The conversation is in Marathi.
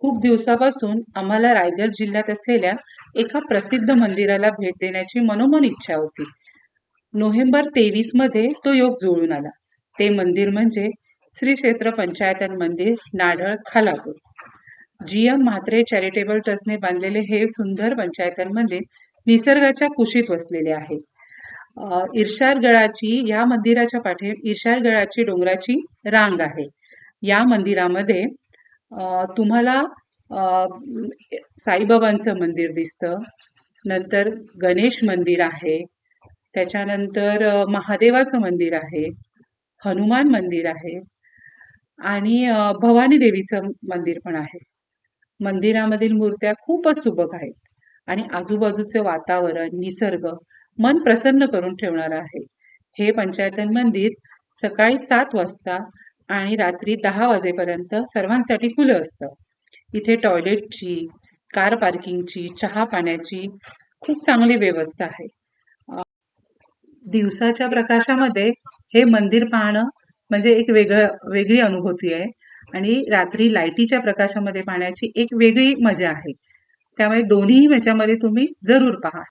खूप दिवसापासून आम्हाला रायगड जिल्ह्यात असलेल्या एका प्रसिद्ध मंदिराला भेट देण्याची मनोमन इच्छा होती. नोव्हेंबर तेवीसमध्ये तो योग जुळून आला. ते मंदिर म्हणजे श्री क्षेत्र पंचायतन मंदिर Nadal Khalapur. G M Mhatre charitable ट्रस्टने बांधलेले हे सुंदर पंचायतन मंदिर निसर्गाच्या कुशीत वसलेले आहे. अ, या मंदिराच्या पाठी इर्षारगडाची डोंगराची रांग आहे. या मंदिरामध्ये तुम्हाला साईबाबांचं मंदिर दिसतं. नंतर गणेश मंदिर आहे. त्याच्यानंतर महादेवाचं मंदिर आहे. हनुमान मंदिर आहे. आणि भवानी देवीचं मंदिर पण आहे. मंदिरामधील मूर्त्या खूपच सुबक आहेत. आणि आजूबाजूचे वातावरण निसर्ग मन प्रसन्न करून ठेवणार आहे. हे पंचायतन मंदिर सकाळी सात वाजता आणि रात्री दहा वाजेपर्यंत सर्वांसाठी खुलं असतं. इथे टॉयलेटची कार पार्किंगची चहा पाण्याची खूप चांगली व्यवस्था आहे. दिवसाच्या प्रकाशामध्ये हे मंदिर पाहणं म्हणजे एक वेगळं वेगळी अनुभूती आहे. आणि रात्री लाईटीच्या प्रकाशामध्ये पाहण्याची एक वेगळी मजा आहे. त्यामुळे दोन्ही ह्याच्यामध्ये तुम्ही जरूर पहा.